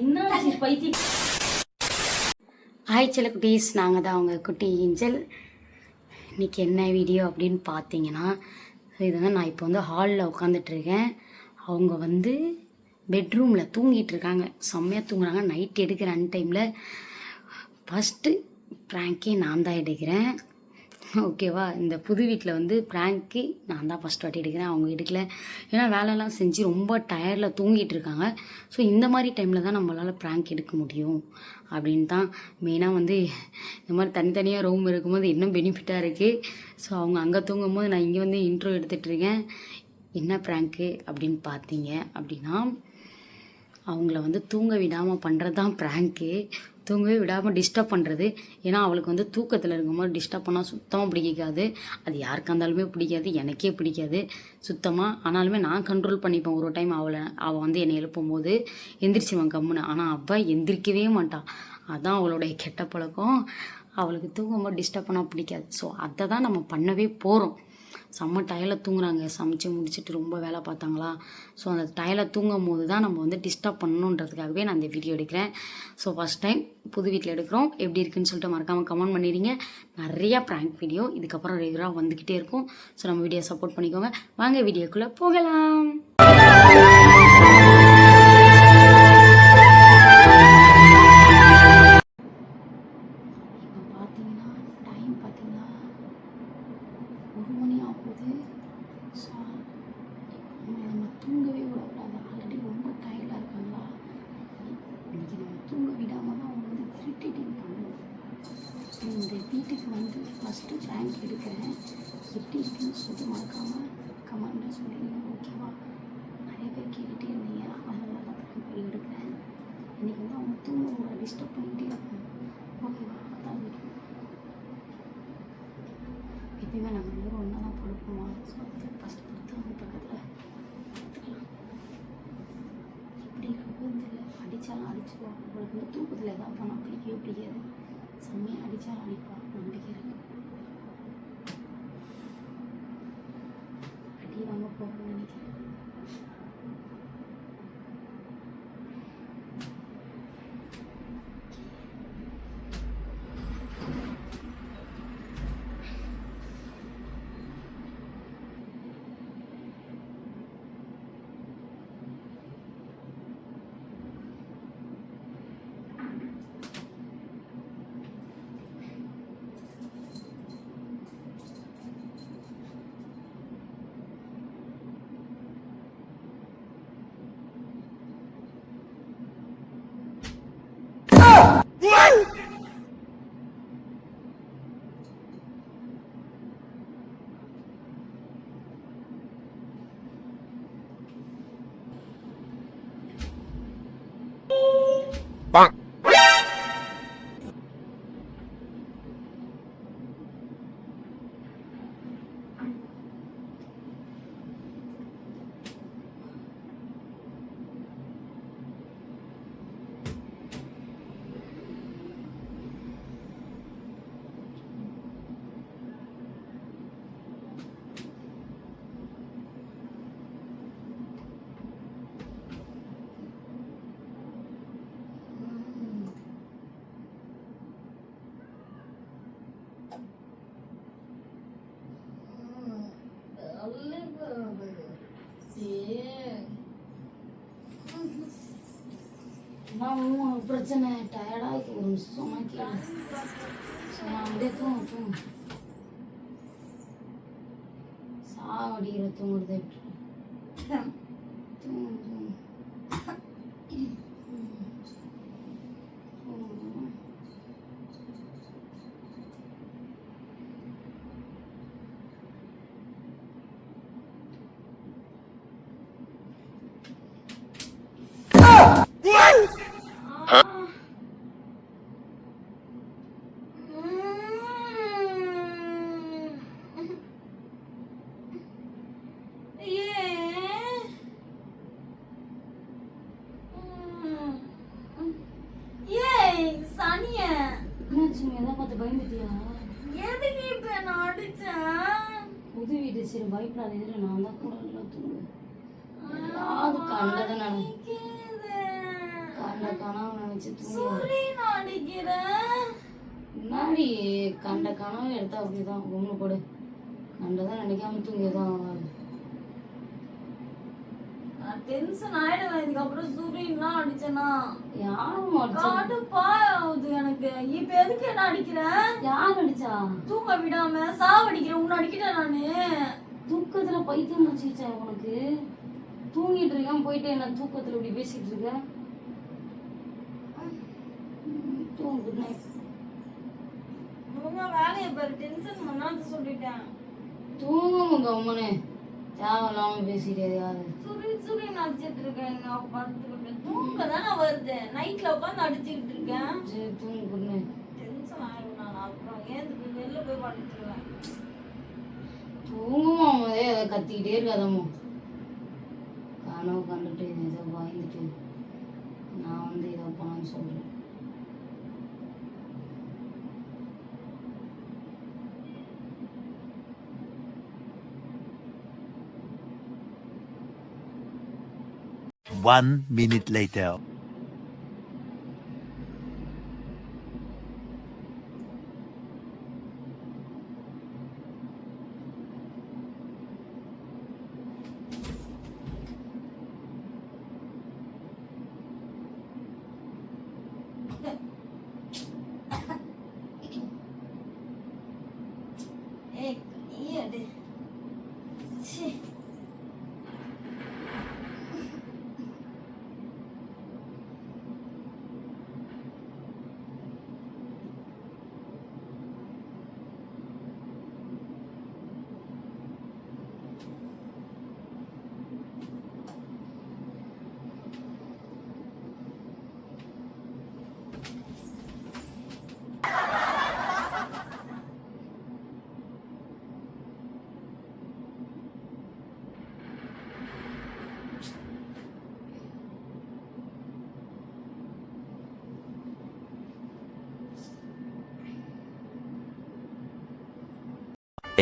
என்ன பைத்தியம். ஹாய் சில குட்டீஸ். நாங்கள் தான் அவங்க குட்டி ஏஞ்சல். இன்னைக்கு என்ன வீடியோ அப்படின்னு பார்த்தீங்கன்னா இது வந்து நான் இப்போ வந்து ஹாலில் உட்காந்துட்ருக்கேன் அவங்க வந்து பெட்ரூமில் தூங்கிட்டு இருக்காங்க. செம்மையாக தூங்குறாங்க. நைட் எடுக்கிற அன் டைமில் ஃபஸ்ட்டு ப்ராங்கே நான் தான் எடுக்கிறேன். ஓகேவா இந்த புது வீட்டில் வந்து ப்ராங்க்கு நான் தான் ஃபஸ்ட் வாட்டி எடுக்கிறேன். அவங்க எடுக்கல. ஏன்னா வேலைலாம் செஞ்சு ரொம்ப டயர்டில் தூங்கிட்டு இருக்காங்க ஸோ இந்த மாதிரி டைமில் தான் நம்மளால் ப்ராங்க் எடுக்க முடியும். அப்படின்னு தான் மெயினாக வந்து இந்த மாதிரி தனித்தனியாக ரூம் இருக்கும்போது இன்னும் பெனிஃபிட்டாக இருக்குது ஸோ அவங்க அங்கே தூங்கும்போது நான் இங்கே வந்து இன்ட்ரோ எடுத்துகிட்டு இருக்கேன். என்ன ப்ராங்க்கு அப்படின்னு பார்த்தீங்க அப்படின்னா அவங்கள வந்து தூங்க விடாமல் பண்ணுறது தான் ப்ராங்க்கு தூங்கவே விடாமல் டிஸ்டர்ப் பண்ணுறது ஏன்னா அவளுக்கு வந்து தூக்கத்தில் இருக்கும்போது டிஸ்டர்ப் பண்ணால் சுத்தமாக பிடிக்காது. அது யாருக்கா இருந்தாலுமே பிடிக்காது எனக்கே பிடிக்காது. சுத்தமாக ஆனாலுமே நான் கண்ட்ரோல் பண்ணிப்பேன். ஒரு டைம் அவளை அவள் வந்து என்னை எழுப்பும்போது எந்திரிச்சுவன் கம்முன்னு. ஆனால் அவள் எந்திரிக்கவே மாட்டாள் அதான் அவளுடைய கெட்ட பழக்கம். அவளுக்கு தூங்கும்போது டிஸ்டர்ப் பண்ணால் பிடிக்காது. ஸோ அதை தான் நம்ம பண்ணவே போகிறோம் செம்ம டயலில் தூங்குறாங்க. சமைச்சு முடிச்சுட்டு ரொம்ப வேலை பார்த்தாங்களா? ஸோ அந்த டயலில் தூங்கும் போது தான் நம்ம வந்து டிஸ்டர்ப் பண்ணணுன்றதுக்காகவே நான் இந்த வீடியோ எடுக்கிறேன். ஸோ ஃபஸ்ட் டைம் புது வீட்டில் எடுக்கிறோம். எப்படி இருக்குன்னு சொல்லிட்டு மறக்காமல் கமெண்ட் பண்ணிடுங்க நிறையா ப்ராங்க் வீடியோ இதுக்கப்புறம் ரெகுலராக வந்துக்கிட்டே இருக்கும். ஸோ நம்ம வீடியோ சப்போர்ட் பண்ணிக்கோங்க. வாங்க வீடியோக்குள்ளே போகலாம். எடுக்கிறேன் எப்படி இருக்குன்னு சொல்லிட்டு மறக்காமல் கமெண்ட்டில் சொல்லிடுங்க ஓகேவா நிறைய பேர் கேட்டுகிட்டே இருந்தீங்க. அதனால தான் ரேங்க் எடுக்கிறேன். இன்னைக்கு வந்து அவங்க தூங்க டிஸ்டர்ப் பண்ணிகிட்டே இருக்கும் ஓகேவா அதான் வீடியோ எப்பயுமே நம்ம ரெண்டு ஒன்றா தான் படுப்போமா? ஸோ அது ஃபஸ்ட் படுத்து அவங்க பக்கத்தில் படுத்துக்கலாம். எப்படி இருக்குன்னு தெரியல. அடித்தாலும் அடிச்சுக்குவோம் அவளுக்கு வந்து தூக்கத்தில் எதாவது பண்ணால் பிடிக்கவே பிடிக்காது. செம்மையாக அடித்தாலும் அடிப்பா. நம்பிக்கை இருக்குது பிரச்சனை டயர்டாக ஒரு நிமிஷம் சும்மா கேளு. ஸோ நான் அப்படியே தூங்க தூங்க. சாவடிக்கிற தூங்குறது விட்டு தூங்கு தூங்கு. Oh! ஏய் சனிய என்னாச்சு நீ எதை பார்த்து பயந்துட்டியா எதுக்கு இப்ப நான் அடிச்சேன் புது வீடு சரி பயப்படாத இரு நான் தான் கூட இல்லை தூங்கு ஏதாவது கண்டதை நான் கண்ட கனவு நினைச்சு தூங்கு சூரியன் அடிக்கிறேன் முன்னாடி கண்ட கனவு எடுத்தா அப்படிதான். ஒண்ணு போடு. கண்டதான் நினைக்காம தூங்கிதான் ஆகாது டென்ஷன் ஆயிடுவேன். இதுக்கப்புறம் சூரியன்லாம் அடிச்சேனா? யாரும் அடிச்சா கடுப்பா ஆகுது எனக்கு. இப்ப எதுக்கு என்ன அடிக்கிறேன் யார் அடிச்சா? தூங்க விடாம சாவடிக்கிறேன் உன்னை அடிக்கிட்டேன் நானு. தூக்கத்துல பைத்தியம் முடிச்சிச்சா உனக்கு? தூங்கிட்டு இருக்கான் போயிட்டு என்ன தூக்கத்துல இப்படி பேசிட்டு இருக்க? தூங்கு வேலையை பாரு டென்ஷன் பண்ணாத சொல்லிட்டேன். தூங்குங்க கம்முன்னு தேவையில்லாம பேசிட்டு யாரு சூரியன் சூரியன் அடிச்சிட்டு இருக்கேன் நான் படுத்துக்கிட்டு தூங்க தானே வருது. நைட்ல உட்காந்து அடிச்சுக்கிட்டு இருக்கேன். சரி தூங்கு குட் நைட் டென்ஷன் ஆயிடும் நான் அப்புறம் போய் வெளில போய் படுத்துருவேன்? தூங்குமா முதே அதை கத்திக்கிட்டே இருக்காதம்மா கனவு கண்டுட்டு இதை பயந்துட்டு நான் வந்து இதை பண்ணான்னு சொல்றேன் One minute later.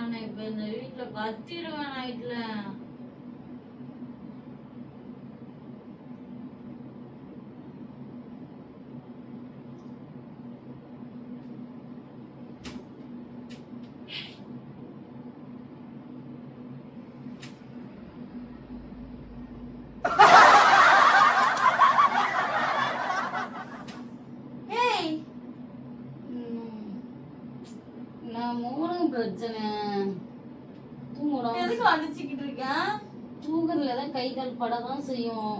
நான் இப்ப இந்த வீட்ல பத்திருவேன் நைட்ல ஏய் ம். நான் மூலம் பிரச்சனை தூங்குடா எதுக்கு அடிச்சுக்கிட்டு இருக்கேன் தூங்குறதுல தான் கை கால் படதான் செய்யும்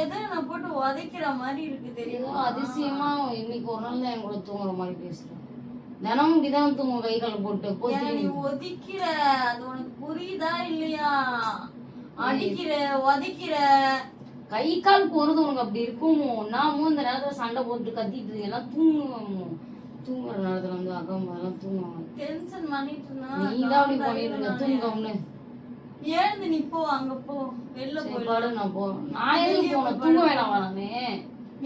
எதை நான் போட்டு உதைக்கிற மாதிரி இருக்கு தெரியுமா? அதிசயமா இன்னைக்கு ஒரு நாள் தான் என் கூட தூங்குற மாதிரி பேசுறேன் தினமும் இப்படிதான் தூங்கும் கை கால் போட்டு நீ ஒதிக்கிற அது உனக்கு புரியுதா இல்லையா? அடிக்கிற உதைக்கிற. கை கால் போறது உனக்கு அப்படி இருக்குமோ? நாமும் இந்த நேரத்துல சண்டை போட்டு கத்திட்டு எல்லாம் தூங்குவோமோ? தூங்குற நேரத்துல வந்து அகம் எல்லாம் தூங்குவாங்க. டென்ஷன் பண்ணிட்டு இருந்தா நீ தான் அப்படி பண்ணிட்டு இருக்க தூங்கம்னு ஏந்து நீ போ அங்க போ. வெளில சரி போய் பாடு நான் போ. நான் எதுக்கு போனேன் தூங்க வேணாம் நானு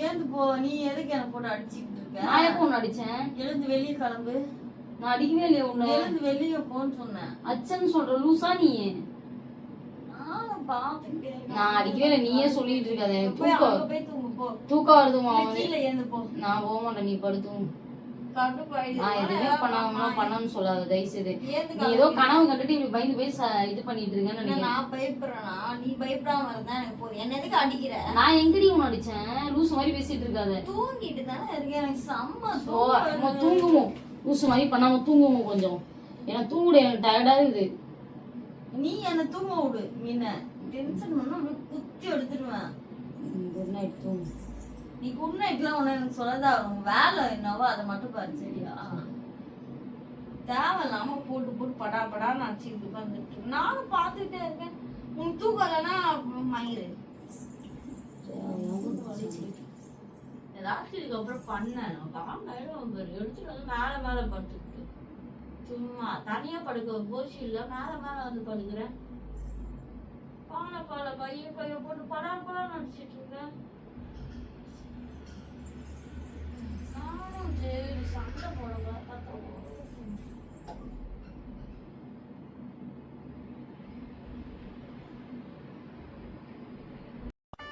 ஏந்து போ. நீ எதுக்கு என்ன போட்டு அடிச்சுக்கிட்டு இருக்க? நான் எப்போ உன்னை அடிச்சேன்? எழுந்து வெளிய கிளம்பு. நான் அடிக்கவே இல்லையே உன்னை. எழுந்து வெளிய போன்னு சொன்னேன். அச்சன்னு சொல்ற லூசா நீ. நான் அடிக்கவே இல்லை நீயே சொல்லிட்டு இருக்காத. தூக்கம் அங்க போய் தூங்கு போ. தூக்கம் வருதுமா நான் போக மாட்டேன் நீ படுத்தும் எதுவுமே பண்ணாமலாம் பண்ணணும்னு சொல்லாத தயவு செய்து நீ ஏதோ கனவு கண்டுட்டு இப்படி பயந்து போய் இது பண்ணிட்டு இருக்கேன்னு நினைக்கிறேன். நான் பயப்படுறேனா? நீ பயப்படாம இருந்தா எனக்கு போதும் என்ன எதுக்கு அடிக்கிற? நான் எங்கடி உன்னை அடிச்சேன்? லூசு மாதிரி பேசிட்டு இருக்காத. தூங்கிட்டு தானே இருக்கேன். எனக்கு செம்ம தூங்குவோம் லூசு மாதிரி பண்ணாம தூங்குவோம் கொஞ்சம். ஏன்னா தூங்குட எனக்கு டயர்டா இருக்குது. நீ என்ன தூங்க விடு மீன டென்ஷன் பண்ணா குத்தி எடுத்துடுவேன். குட் நைட் தூங்கு. நீ குட் நைட்லாம் ஒண்ணு எனக்கு சொல்லதா வேலை என்னவோ அதை மட்டும் பாரு சரியா? தேவையில்லாம போட்டு போட்டு படா படா நான் சீட்டு வந்துட்டு நானும் பார்த்துட்டே இருக்கேன். உனக்கு தூக்கம் இல்லைன்னா மயிறு. ஏதாச்சும் இதுக்கப்புறம் பண்ணேன். காண்டாயிடும் எடுத்துட்டு வந்து மேலே மேலே படுத்துக்கிட்டு. சும்மா தனியா படுக்க போச்சு இல்ல. மேலே மேலே வந்து படுக்கிறேன். பானை பாலை பையன் பையன் போட்டு படா படான்னு நடிச்சிட்டு இருக்கேன்.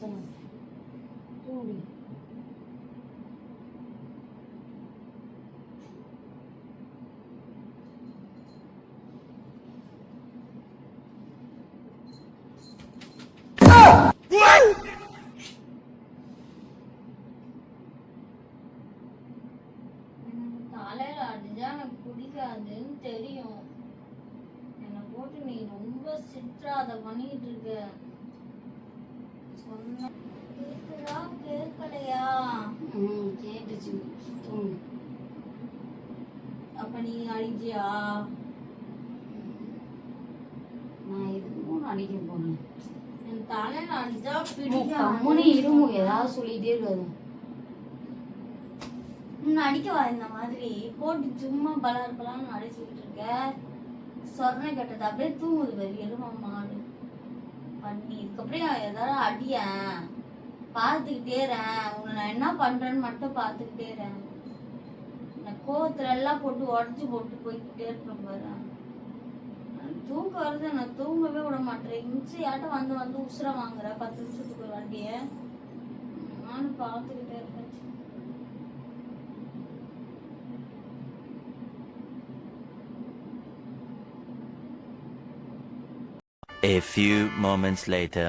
있잖아. கம்முனு இருமு ஏதாவது சொல்லிட்டே இருக்காது உன்னை அடிக்கவா இந்த மாதிரி. போட்டு சும்மா பலார் பலான்னு அடிச்சுக்கிட்டு இருக்க சொர்ண கெட்டது அப்படியே தூங்குது பாரு எரும மாடு. பண்ணி இதுக்கப்புறம் ஏதாவது அடியேன். பார்த்துக்கிட்டே இருக்கேன் உன்னை நான் என்ன பண்றேன்னு மட்டும் பார்த்துக்கிட்டே இருறேன். கோவத்துல எல்லாம் போட்டு உடச்சு போட்டு போய்கிட்டே இருப்பேன் பாரு. எனக்கு தூக்கம் வருது நான் தூங்கவே விட மாட்டேன். இன்ச்சியாட்டம் வந்து வந்து உசுர வாங்குற பத்து நிமிஷத்துக்கு ஒரு வண்டியை நானும் பார்த்துக்கிட்டே இருக்கேன். A few moments later.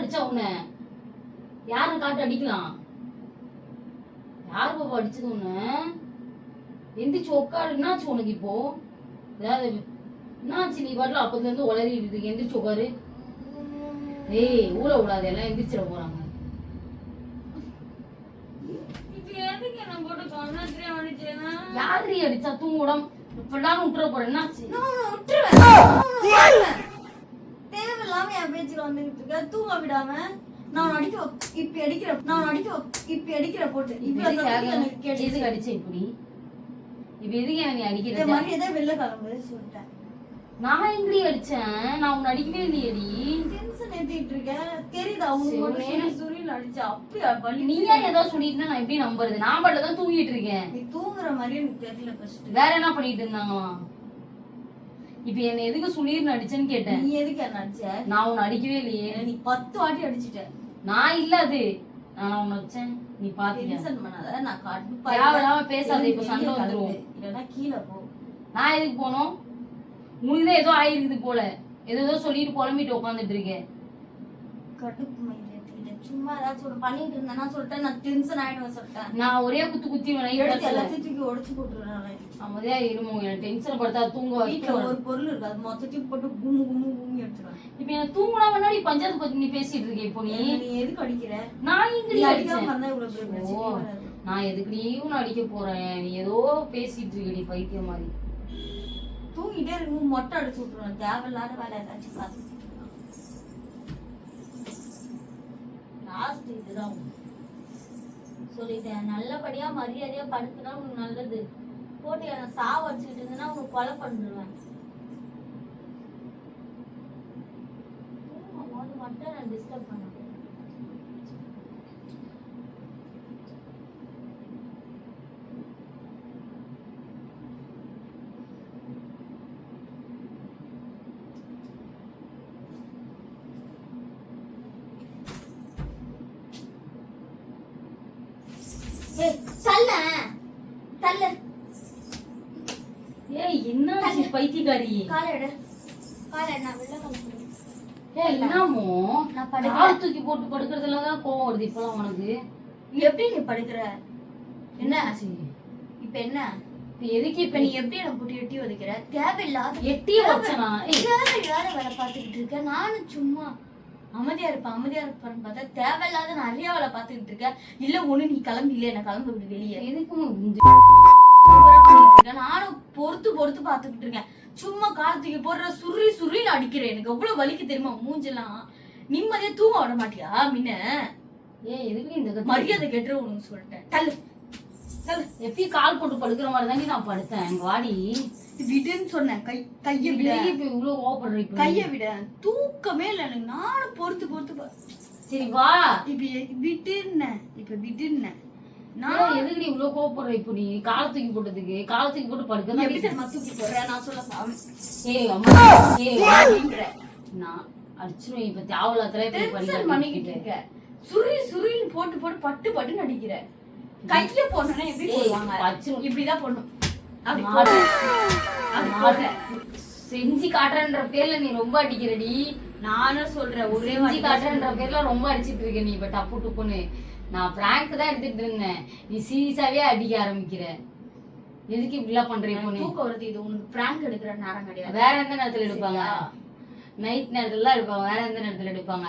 அடிச்சா உன்னை யாருன்னு காட்டு அடிக்கலாம்? யார் பாப்பா அடிச்சது உன்னை? எந்திரிச்சு உட்காரு. என்னாச்சு உனக்கு இப்போ? ஏதாவது என்னாச்சு நீ பாட்டுல அப்பத்துல இருந்து உளறிட்டு இருக்கு. எந்திரிச்சு உட்காரு. ஏய் ஊழ விடாது. எல்லாம் எந்திரிச்சிட போறாங்க. யாரு அடிச்சா? தூங்க விடாம இப்பெல்லாம் விட்டுற போறேன். என்னாச்சு விட்டுருவேன். தேவையில்லாம என் பேச்சுக்கு வந்துகிட்டு இருக்க. தூங்க விடாம நான் அடிக்க இப்ப அடிக்கிற நான் அடிக்க இப்ப அடிக்கிற போட்டு. இப்ப எதுக்கு எனக்கு. அடிச்ச இப்படி? இப்ப எதுக்கு இந்த அடிக்கிற மாதிரி எதாவது வெளில கிளம்பு சொல்லிட்டேன். நான் எங்கடி அடிச்சேன்? நான் உன்னை அடிக்கவே இல்லையேடி. டென்ஷன் ஏத்திட்டு இருக்க. தெரியுதா? உனக்கு மட்டும் சிவனே. சுரி சுரின்னு அடிச்சா? அப்படியா? வலி நீயா ஏதோ சொல்லிட்டுனா நான் எப்படி நம்புறது? நான் பாட்டுல தான் தூங்கிட்டு இருக்கேன். நீ தூங்குற மாதிரி எனக்கு தெரியல ஃபர்ஸ்ட் வேற என்ன பண்ணிட்டு இருந்தாங்களாம்? இப்ப என்ன எதுக்கு சுளீர்னு அடிச்சேன்னு கேட்டேன். நீ எதுக்கு என்ன அடிச்ச நான் உன்னை அடிக்கவே இல்லையே. நீ பத்து வாட்டி அடிச்சிட்ட. நான் இல்ல அது. நான் உன்னை வச்சேன். நீ டென்ஷன் பண்ணாத? நான் காட்டு தேவையில்லாம பேசாத, இப்ப சண்டை வந்துரும். இல்லைன்னா கீழே போ. நான் எதுக்கு போனோம்? உனக்குதான் ஏதோ ஆயிருக்குது போல. ஏதோ ஏதோ சொல்லிட்டு புலம்பிட்டு உட்காந்துட்டு இருக்கேன். கடுப்பு. சும்மா ஏதாச்சும் ஒண்ணு பண்ணிட்டு இருந்தேன்னா சொல்லிட்டேன். நான் டென்ஷன் ஆயிடுவேன் சொல்லிட்டேன். நான் ஒரே குத்து குத்தி எடுத்து எல்லாத்தையும் தூக்கி உடைச்சு போட்டுருவேன் அமைதியா இருமோ எனக்கு டென்ஷன் படுத்தா தூங்க வீட்டுல ஒரு பொருள் இருக்காது மொத்தத்தையும் போட்டு கும்மு கும்மு கும்மி எடுத்துருவேன். இப்ப எனக்கு தூங்கினா முன்னாடி பஞ்சாயத்து பத்தி நீ பேசிட்டு இருக்க இப்போ நீ? நீ எதுக்கு அடிக்கிற? நான் எங்கடி அடிக்காம. நான் எதுக்குடி உன்னை அடிக்க போறேன்? நீ ஏதோ பேசிட்டு இருக்கடி பைத்தியம் மாதிரி. தூங்கிட்டே இருக்கும் மொட்டை அடிச்சு விட்டுருவேன். தேவையில்லாத வேலை ஏதாச்சும் பார்த்து லாஸ்ட் இதுதான். சொல்லிட்டேன். நல்லபடியா மரியாதையா படுத்துனா உனக்கு நல்லது. போட்டு என்ன சாவ அடிச்சுட்டு இருந்தேன்னா உனக்கு கொலை பண்ணிடுவேன். மட்டும் நான் டிஸ்டர்ப் பண்ண ஏய் தள்ள தள்ள ஏய் என்ன பைத்தியக்காரி என்னமோ. கால் தூக்கி போட்டு படுக்கிறதுல தான் கோவம் வருது இப்பெல்லாம் உனக்கு. எப்படி நீ படுக்கிற? என்ன. இப்ப என்ன? எதுக்கு இப்ப நீ எப்படி என்ன போட்டு எட்டி ஒதுக்கிற? தேவையில்லாத எட்டிய வச்சனா? தேவையில்லாத வேலை பார்த்துக்கிட்டு இருக்க. நானும் சும்மா அமைதியா இருப்பேன். அமைதியா இருப்பேன்னு பார்த்தா தேவையில்லாத நிறைய வேலை பார்த்துக்கிட்டு இருக்க இல்ல ஒண்ணு நீ கிளம்பி இல்ல என்ன கிளம்ப விடு வெளியே. எதுக்கு இந்த ஓவரா பண்ணிட்டு இருக்க நானும் பொறுத்து பொறுத்து பார்த்துக்கிட்டு இருக்கேன். சும்மா காலத்துக்கு போடுற சுரி சுரின்னு அடிக்கிறேன் எனக்கு. எவ்வளவு வலிக்கு தெரியுமா? மூஞ்செல்லாம் நிம்மதியா தூங்க விட மாட்டியா முன்ன? ஏய் எதுக்கு இந்த? மரியாதை கெட்டுற உனக்கு சொல்லிட்டேன். தள்ளு. தள்ளு. எப்பயும் கால் போட்டு படுக்கிற மாதிரி தாண்டி நான் படுத்தேன். எங்க வாடி. விடுன்னு சொன்னேன். கை கைய விட. இப்ப நீ? கைய விட. தூக்கமே இல்ல எனக்கு. நானும் பொறுத்து பொறுத்து சரி வா. இப்ப விட்டுன்னு இப்ப விட்டுன்னு நான் எதுக்கு நீ இவ்வளவு கோவப்படுற இப்ப நீ காலை தூக்கி போட்டதுக்கு? காலை தூக்கி போட்டு படுக்க எப்படி தெரியுமா தூக்கி போடுற நான் சொல்ல சாமி ஏய் அம்மா ஏய் அப்படின்ற. நான் அடிச்சிருவேன் இப்ப தேவலாத்துல டென்ஷன் பண்ணிக்கிட்டு இருக்க. சுரி சுரின்னு போட்டு போட்டு பட்டு பட்டு நடிக்கிற கைய போடணும்னா எப்படி போடுவாங்க. இப்படிதான் போடணும். அப்படி. செஞ்சு காட்டுறன்ற பேர்ல நீ ரொம்ப அடிக்கிறடி. நானும் சொல்றேன் ஒரே செஞ்சு காட்டுறன்ற பேர்ல ரொம்ப அடிச்சிட்டு இருக்க நீ இப்ப டப்பு டுப்புன்னு. நான் பிராங்க் தான் எடுத்துட்டு இருந்தேன். நீ சீரியஸாவே அடிக்க ஆரம்பிக்கிற. எதுக்கு இப்படிலாம் பண்ற இப்போ நீ? தூக்கம் வருது. இது உனக்கு பிராங்க் எடுக்கிற நேரம் கிடையாது. வேற எந்த நேரத்துல எடுப்பாங்க? நைட் நேரத்துல தான் எடுப்பாங்க. வேற எந்த நேரத்துல எடுப்பாங்க?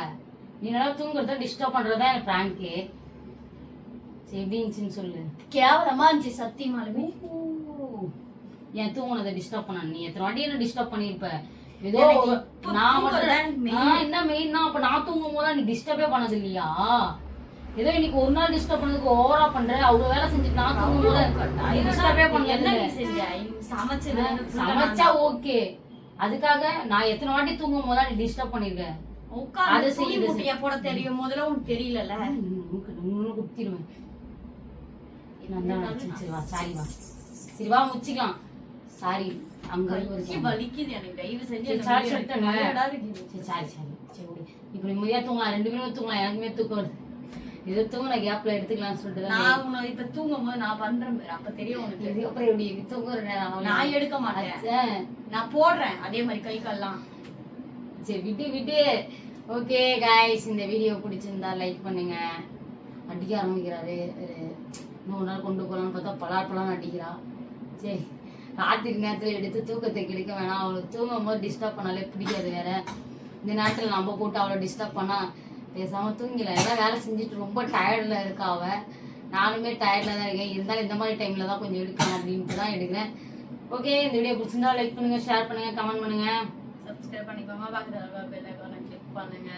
நீ நல்லா தூங்குறத டிஸ்டர்ப் பண்றதா எனக்கு பிராங்க்கு சரி எப்படி இருந்துச்சுன்னு சொல்லு. கேவலமா இருந்துச்சு சத்தியமாலுமே. என் தூங்குனதை டிஸ்டர்ப் பண்ண? நீ எத்தனை வாட்டி என்ன டிஸ்டர்ப் பண்ணிருப்ப? ஏதோ நான் மட்டும் என்ன மெயின்னா அப்ப நான் தூங்கும் போது நீ டிஸ்டர்பே பண்ணது இல்லையா ஏதோ இன்னைக்கு ஒரு நாள் டிஸ்டர்ப் பண்ணதுக்கு ஓவரா பண்ற அவ்வளவு வேலை செஞ்சுட்டு நான் தூங்கும் போது நீ டிஸ்டர்பே பண்ணல என்ன நீ செஞ்ச? சமைச்சது. சமைச்சா ஓகே. அதுக்காக நான் எத்தனை வாட்டி தூங்கும் போது நீ டிஸ்டர்ப் பண்ணிருக்க அதை உட்கார்ந்து செய், துணி இதை முட்டைய போட தெரியும். முதல்ல உனக்கு தெரியலல குத்திடுவேன். நான் தான் அடிச்சேன். சரி வா சாரி வா சரி வா முச்சிக்கலாம். சாரி அங்க வலிக்குது எனக்கு. தயவு செஞ்சு சரி, சாரி. சரி சாரி சாரி சரி விடு. இப்போ நிம்மதியா தூங்கலாம். ரெண்டு பேரும் தூங்கலாம். எனக்குமே தூக்கம் வருது. இது தூங்கின கேப்ல எடுத்துக்கலாம்னு சொல்லிட்டு நான் உன்னை இப்ப தூங்கும் போது நான் பண்றேன் அப்ப தெரியும் உனக்கு. இதுக்கப்புறம் எப்படி இப்படி தூங்குற நேரம் நான் எடுக்க மாட்டேன். நான் போடுறேன். அதே மாதிரி கை கால்லாம். சரி விட்டு விட்டு ஓகே காய்ஸ் இந்த வீடியோ பிடிச்சிருந்தா லைக் பண்ணுங்க. அடிக்க ஆரம்பிக்கிறாரு. இன்னொரு நாள் கொண்டு போகலான்னு பார்த்தா பலார் பலான்னு அடிக்கிறா. சரி ராத்திரி நேரத்தில் எடுத்து தூக்கத்தை கெடுக்க வேணாம். அவளுக்கு தூங்கும் போது டிஸ்டர்ப் பண்ணாலே பிடிக்காது வேற. இந்த நேரத்தில் நம்ம போட்டு அவளை டிஸ்டர்ப் பண்ணா பேசாம தூங்கில எல்லாம் வேலை செஞ்சுட்டு ரொம்ப டயர்டில் இருக்கா அவ. நானுமே டயர்டில் தான் இருக்கேன். இருந்தாலும் இந்த மாதிரி டைமில் தான் கொஞ்சம் எடுக்கணும் அப்படின்ட்டு தான் எடுக்கிறேன். ஓகே இந்த வீடியோ பிடிச்சிருந்தா லைக் பண்ணுங்க ஷேர் பண்ணுங்க கமெண்ட் பண்ணுங்க. சப்ஸ்கிரைப் பண்ணிக்கோங்க. பக்கத்துல பெல் ஐகானை கிளிக் பண்ணுங்க.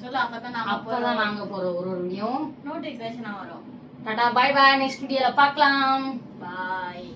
சொல்லு அப்பதான் நாம அப்பதான் நாங்க போற ஒரு ஒரு வீடியோ நோட்டிபிகேஷன் வரும். டாடா பை பை நெக்ஸ்ட் வீடியோல பார்க்கலாம். பாய்